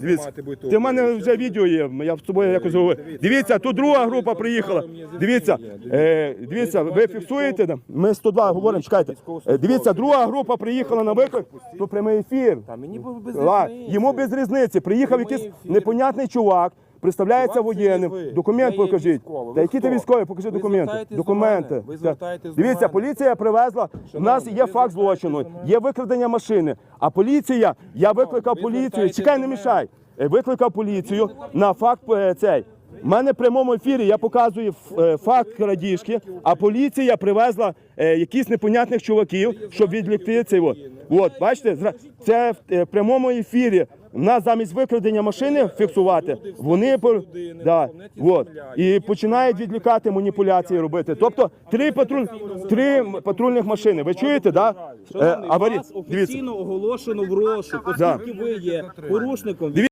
Дивіться, ти в мене вже відео є, я з тобою якось говорю. Дивіться, тут друга група приїхала. Дивіться, е, дивіться, ви фіксуєте? да? Ми 102 говоримо, чекайте. Е, Дивіться, друга група приїхала на виклик, то прямий ефір. Та мені без Ла. Йому без різниці. Приїхав якийсь непонятний чувак, представляється Чувак, це є воєнним. Документ Я є покажіть. військовий. Та Ви які ти хто? військові? Покажи Ви документи. звертаєтесь до Документи. Ви звертаєтесь до Дивіться, мене. поліція привезла. У нас є ви факт звертаєтесь злочину, до мене. є викрадення машини. А поліція, я викликав ви поліцію. звертаєтесь Чекай, до не мене. мішай. Е, Викликав поліцію на факт е, цей. У мене в прямому ефірі я показую ф- е, факт крадіжки, а поліція привезла е, якісь непонятних чуваків, щоб відлікти цей. От, бачите, це в е, прямому ефірі. Нас замість викрадення машини фіксувати, вони да, от, і починають відлікати маніпуляції робити. Тобто три патруль, три патрульних машини. Ви чуєте, да? Аварі... Шановний, Дивіться. офіційно оголошено в розшук, Да. оскільки ви є порушником